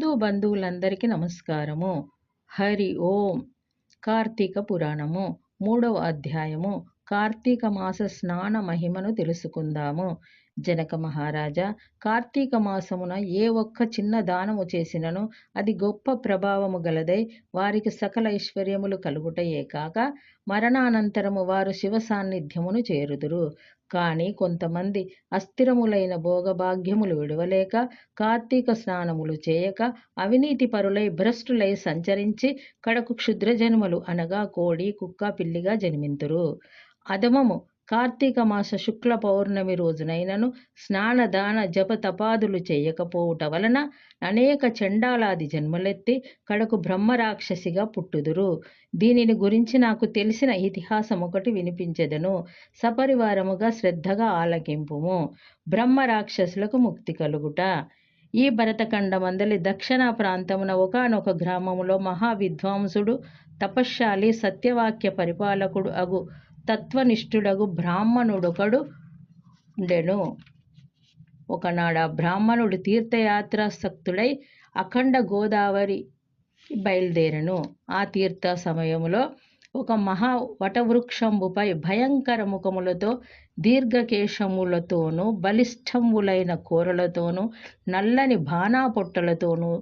హిందూ బంధువులందరికీ నమస్కారము. హరి ఓం. కార్తీక పురాణము. మూడవ అధ్యాయము. కార్తీక మాస స్నాన మహిమను తెలుసుకుందాము. జనక మహారాజా కార్తీక మాసమున ఏ ఒక్క చిన్న దానము చేసినను అది గొప్ప ప్రభావము గలదై వారికి సకల ఐశ్వర్యములు కలుగుటయే కాక మరణానంతరము వారు శివ సాన్నిధ్యమును చేరుదురు. కానీ కొంతమంది అస్థిరములైన భోగభాగ్యములు విడవలేక కార్తీక స్నానములు చేయక అవినీతి పరులై భ్రష్టులై సంచరించి కడకు క్షుద్రజన్మలు అనగా కోడి కుక్క పిల్లిగా జన్మింతురు. అధమము కార్తీక మాస శుక్ల పౌర్ణమి రోజునైనను స్నానదాన జప తపాదులు చేయకపోవుట వలన అనేక చండాలాది జన్మలెత్తి కడకు బ్రహ్మరాక్షసిగా పుట్టుదురు. దీనిని గురించి నాకు తెలిసిన ఇతిహాసం ఒకటి వినిపించెదను. సపరివారముగా శ్రద్ధగా ఆలకింపుము. బ్రహ్మరాక్షసులకు ముక్తి కలుగుట. ఈ భరతఖండమందలి దక్షిణ ప్రాంతమున ఒకనొక గ్రామములో మహావిద్వాంసుడు తపశ్శాలి సత్యవాక్య పరిపాలకుడు అగు తత్వనిష్ఠుడగు బ్రాహ్మణుడొకడు ఉండెను. ఒకనాడు ఆ బ్రాహ్మణుడు తీర్థయాత్రాసక్తుడై అఖండ గోదావరి బయలుదేరెను. ఆ తీర్థ సమయంలో ఒక మహా వటవృక్షంబుపై భయంకర ముఖములతో దీర్ఘకేశములతోనూ బలిష్టములైన కూరలతోనూ నల్లని బాణాపొట్టలతోనూ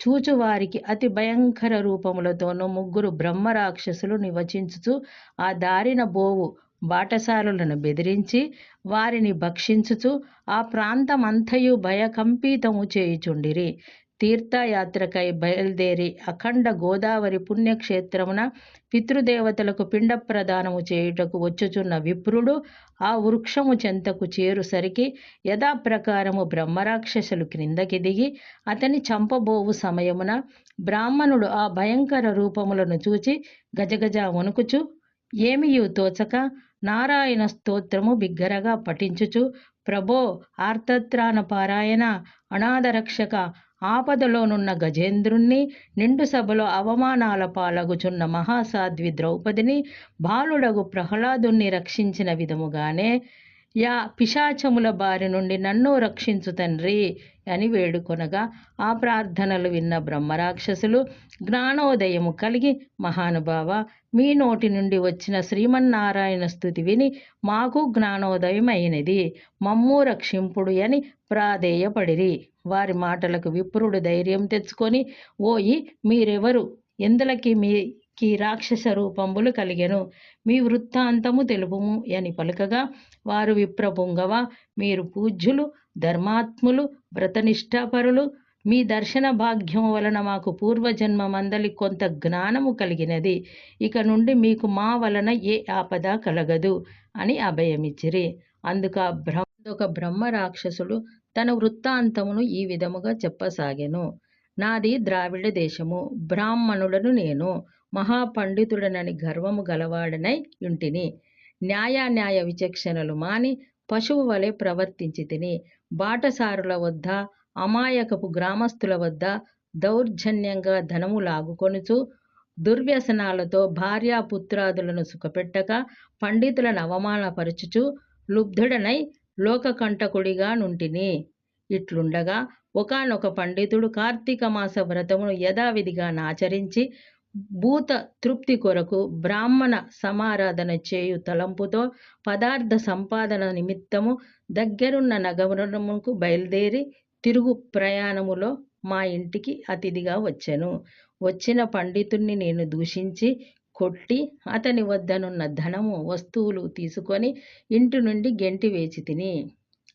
చూచువారికి అతి భయంకర రూపములతోనూ ముగ్గురు బ్రహ్మరాక్షసులు నివచించుచు ఆ దారిన బోవు బాటసారులను బెదిరించి వారిని భక్షించుచు ఆ ప్రాంతమంతయు భయకంపితము చేయుచుండిరి. తీర్థయాత్రకై బయలుదేరి అఖండ గోదావరి పుణ్యక్షేత్రమున పితృదేవతలకు పిండ ప్రదానము చేయుటకు వచ్చుచున్న విప్రుడు ఆ వృక్షము చెంతకు చేరుసరికి యథాప్రకారము బ్రహ్మరాక్షసులు క్రిందకి దిగి అతని చంపబోవు సమయమున బ్రాహ్మణుడు ఆ భయంకర రూపములను చూచి గజగజ వణుకుచు ఏమియు తోచక? నారాయణ స్తోత్రము బిగ్గరగా పఠించుచు ప్రభో ఆర్తత్రాణ పారాయణ అనాథరక్షక ఆపదలోనున్న గజేంద్రుణ్ణి నిండు సభలో అవమానాల పాలగుచున్న మహాసాధ్వి ద్రౌపదిని బాలుడగు ప్రహ్లాదుణ్ణి రక్షించిన విధముగానే యా పిశాచముల బారి నుండి నన్ను రక్షించు తండ్రి అని వేడుకొనగా ఆ ప్రార్థనలు విన్న బ్రహ్మరాక్షసులు జ్ఞానోదయము కలిగి మహానుభావ మీ నోటి నుండి వచ్చిన శ్రీమన్నారాయణ స్థుతి విని మాకు జ్ఞానోదయం అయినది మమ్ము రక్షింపుడు అని ప్రాధేయపడిరి. వారి మాటలకు విప్రుడు ధైర్యం తెచ్చుకొని ఓయి మీరెవరు? ఎందులకి కి రాక్షస రూపంబులు కలిగెను. మీ వృత్తాంతము తెలుపుము అని పలుకగా వారు విప్రపుంగవ మీరు పూజ్యులు ధర్మాత్ములు వ్రతనిష్టాపరులు మీ దర్శన భాగ్యం వలన మాకు పూర్వజన్మ మందలి కొంత జ్ఞానము కలిగినది. ఇక నుండి మీకు మా వలన ఏ ఆపద కలగదు అని అభయమిచ్చిరి. అందుకు ఆ బ్రహ్మ ఒక బ్రహ్మ రాక్షసుడు తన వృత్తాంతమును ఈ విధముగా చెప్పసాగెను. నాది ద్రావిడ దేశము. బ్రాహ్మణులను నేను. మహాపండితుడనని గర్వము గలవాడనై యుంటిని. న్యాయాన్యాయ విచక్షణలు మాని పశువు వలె ప్రవర్తించి తిని బాటసారుల వద్ద అమాయకపు గ్రామస్తుల వద్ద దౌర్జన్యంగా ధనము లాగుకొనుచు దుర్వ్యసనాలతో భార్యాపుత్రాదులను సుఖపెట్టక పండితులను అవమానపరచుచు లుబ్ధుడనై లోకకంటకుడిగా నుంటిని. ఇట్లుండగా ఒకనొక పండితుడు కార్తీక మాస వ్రతమును యథావిధిగా నాచరించి భూత తృప్తి కొరకు బ్రాహ్మణ సమారాధన చేయు తలంపుతో పదార్థ సంపాదన నిమిత్తము దగ్గరున్న నగరముకు బయలుదేరి తిరుగు ప్రయాణములో మా ఇంటికి అతిథిగా వచ్చెను. వచ్చిన పండితుణ్ణి నేను దూషించి కొట్టి అతని వద్దనున్న ధనము వస్తువులు తీసుకొని ఇంటి నుండి గెంటి వేచి తిని.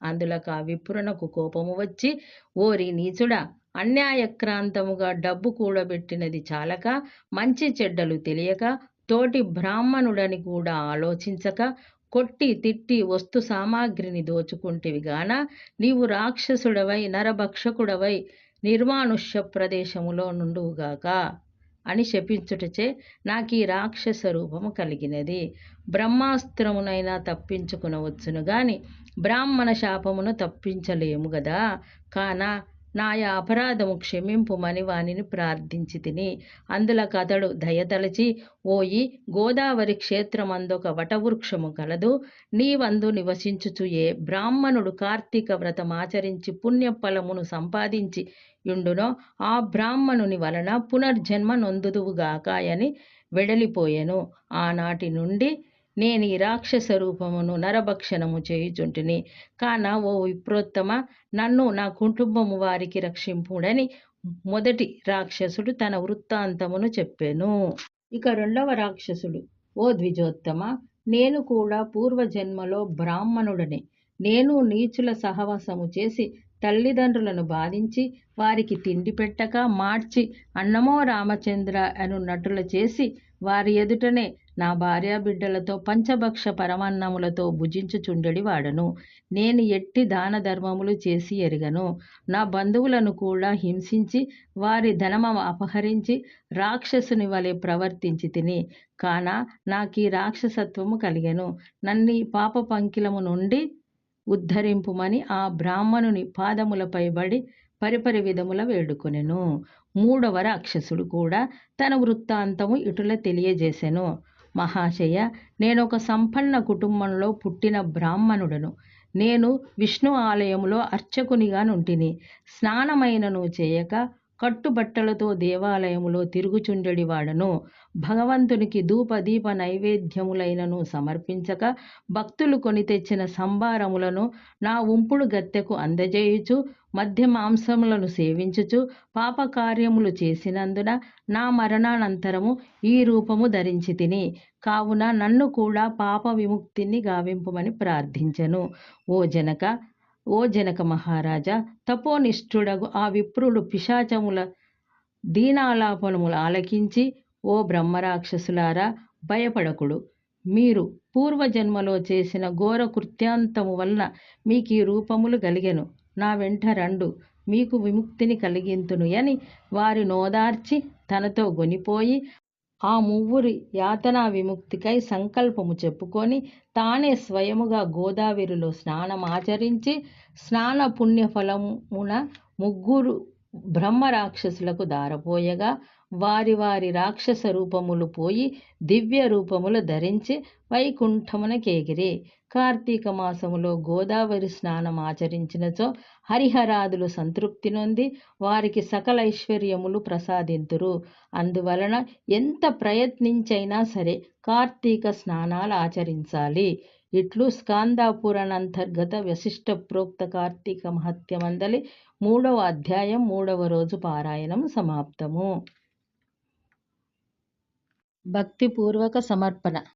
అందులకు ఆ విప్రునకు కోపము వచ్చి ఓరి నీచుడా అన్యాయక్రాంతముగా డబ్బు కూడబెట్టినది చాలక మంచి చెడ్డలు తెలియక తోటి బ్రాహ్మణుడని కూడా ఆలోచించక కొట్టి తిట్టి వస్తు సామాగ్రిని దోచుకుంటివి గాన నీవు రాక్షసుడవై నరభక్షకుడవై నిర్మానుష్య ప్రదేశములో నుండుగాక అని శపించుటచే నాకు ఈ రాక్షస రూపము కలిగినది. బ్రహ్మాస్త్రమునైనా తప్పించుకునవచ్చును గాని బ్రాహ్మణ శాపమును తప్పించలేము గదా. కాన నాయ అపరాధము క్షమింపుమని వానిని ప్రార్థించి తిని అందులకు అతడు దయతలచి ఓయి గోదావరి క్షేత్రమందొక వటవృక్షము కలదు. నీవందు నివసించుచుయే బ్రాహ్మణుడు కార్తీక వ్రతమాచరించి పుణ్యఫలమును సంపాదించి యుండునో ఆ బ్రాహ్మణుని వలన పునర్జన్మ నొందుదువుగాక అని వెడలిపోయెను. ఆనాటి నుండి నేను ఈ రాక్షస రూపమును నరభక్షణము చేయుచుంటిని. కాన ఓ విప్రోత్తమ నన్ను నా కుటుంబము వారికి రక్షింపుడని మొదటి రాక్షసుడు తన వృత్తాంతమును చెప్పెను. ఇక రెండవ రాక్షసుడు ఓ ద్విజోత్తమ నేను కూడా పూర్వజన్మలో బ్రాహ్మణుడని. నేను నీచుల సహవాసము చేసి తల్లిదండ్రులను బాధించి వారికి తిండి పెట్టక మార్చి అన్నమో రామచంద్ర అను నటుల చేసి వారి ఎదుటనే నా భార్య బిడ్డలతో పంచభక్ష పరమాన్నములతో భుజించుచుండెడి వాడను. నేను ఎట్టి దాన ధర్మములు చేసి ఎరగను. నా బంధువులను కూడా హింసించి వారి ధనమ అపహరించి రాక్షసుని వలె ప్రవర్తించి తిని. కాన నాకు ఈ రాక్షసత్వము కలిగెను. నన్ని పాప పంకిలము నుండి ఉద్ధరింపుమని ఆ బ్రాహ్మణుని పాదములపై బడి పరిపరి విధముల వేడుకొనెను. మూడవ రాక్షసుడు కూడా తన వృత్తాంతము ఇటుల తెలియజేసెను. మహాశయ నేనొక సంపన్న కుటుంబంలో పుట్టిన బ్రాహ్మణుడను. నేను విష్ణు ఆలయములో అర్చకునిగా నుంటిని. స్నానమైనను చేయక కట్టుబట్టలతో దేవాలయములో తిరుగుచుండెడివాడను. భగవంతునికి ధూప దీప నైవేద్యములైనను సమర్పించక భక్తులు కొని తెచ్చిన సంభారములను నా ఉంపుడు గత్తెకు అందజేయుచు మధ్య మాంసములను సేవించుచు పాపకార్యములు చేసినందున నా మరణానంతరము ఈ రూపము ధరించి తిని కావున నన్ను కూడా పాప విముక్తిని గావింపమని ప్రార్థించెను. ఓ జనక ఓ జనక మహారాజా తపోనిష్ఠుడగు ఆ విప్రుడు పిశాచముల దీనాలాపనములు ఆలకించి ఓ బ్రహ్మరాక్షసులారా భయపడకుడు. మీరు పూర్వజన్మలో చేసిన ఘోర కృత్యాంతము వలన మీకు ఈ రూపములు కలిగెను నా వెంట రండు. మీకు విముక్తిని కలిగింతును అని వారి నోదార్చి తనతో గొనిపోయి ఆ మువ్వురి యాతనా విముక్తికై సంకల్పము చెప్పుకొని తానే స్వయముగా గోదావరిలో స్నానమాచరించి స్నాన పుణ్యఫలమున ముగ్గురు బ్రహ్మ రాక్షసులకు దారపోయగా వారి వారి రాక్షస రూపములు పోయి దివ్య రూపములు ధరించి వైకుంఠమునకేగిరి కార్తీక మాసములో గోదావరి స్నానం ఆచరించినచో హరిహరాదులు సంతృప్తి నొంది వారికి సకల ఐశ్వర్యములు ప్రసాదింతురు. అందువలన ఎంత ప్రయత్నించైనా సరే కార్తీక స్నానాలు ఆచరించాలి. ఇట్లు స్కాందాపురాణంతర్గత వశిష్ట ప్రోక్త కార్తీక మహత్యమందలి మూడవ అధ్యాయం మూడవ రోజు పారాయణం సమాప్తము. భక్తిపూర్వక సమర్పణ.